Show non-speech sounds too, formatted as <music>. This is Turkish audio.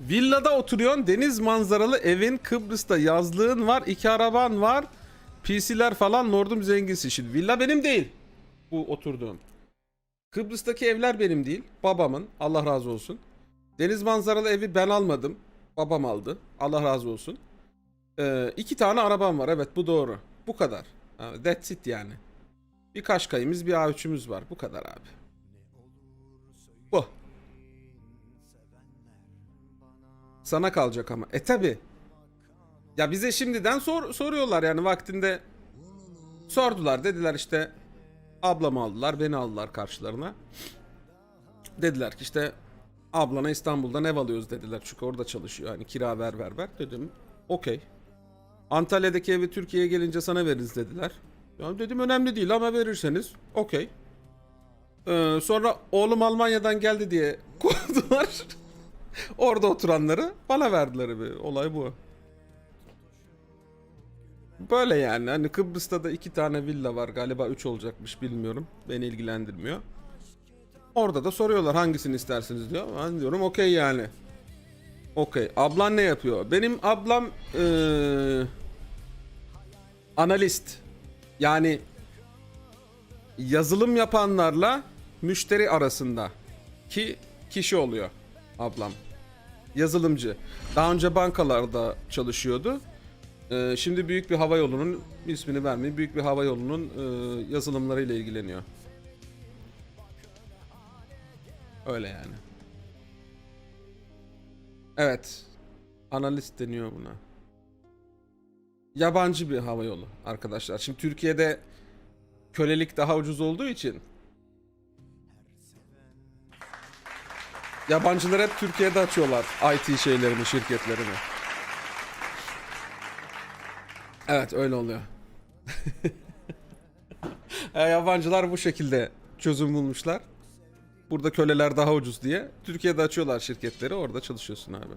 Villada oturuyorsun. Deniz manzaralı evin Kıbrıs'ta yazlığın var. iki araban var. PC'ler falan Nordum zengisi. Şimdi villa benim değil. Bu oturduğum. Kıbrıs'taki evler benim değil. Babamın. Allah razı olsun. Deniz manzaralı evi ben almadım. Babam aldı. Allah razı olsun. Ee, iki tane arabam var. Evet bu doğru. Bu kadar. Ha, That's it yani. Bir Kaşkay'ımız bir A3'ümüz var. Bu kadar abi. Bu. Sana kalacak ama. E tabi. Ya bize şimdiden sor, soruyorlar yani vaktinde sordular. Dediler işte ablamı aldılar beni aldılar karşılarına. Dediler ki işte ablana İstanbul'dan ev alıyoruz dediler. Çünkü orada çalışıyor. Hani kira ver ver ver. Dedim okey. Antalya'daki evi Türkiye'ye gelince sana veririz dediler. Ya dedim önemli değil ama verirseniz okey. Ee, sonra oğlum Almanya'dan geldi diye <laughs> kovdular. Orada oturanları bana verdiler bir olay bu. Böyle yani hani Kıbrıs'ta da iki tane villa var galiba üç olacakmış bilmiyorum beni ilgilendirmiyor. Orada da soruyorlar hangisini istersiniz diyor. Ben diyorum okey yani. Okey. Ablan ne yapıyor? Benim ablam eee, analist. Yani yazılım yapanlarla müşteri arasında ki kişi oluyor ablam. Yazılımcı. Daha önce bankalarda çalışıyordu. Ee, şimdi büyük bir hava yolunun ismini vermeyeyim. Büyük bir hava yolunun e, yazılımlarıyla ilgileniyor. Öyle yani. Evet. Analist deniyor buna. Yabancı bir hava yolu arkadaşlar. Şimdi Türkiye'de kölelik daha ucuz olduğu için yabancılar hep Türkiye'de açıyorlar IT şeylerini, şirketlerini. Evet öyle oluyor. <laughs> E, yabancılar bu şekilde çözüm bulmuşlar. Burada köleler daha ucuz diye. Türkiye'de açıyorlar şirketleri orada çalışıyorsun abi.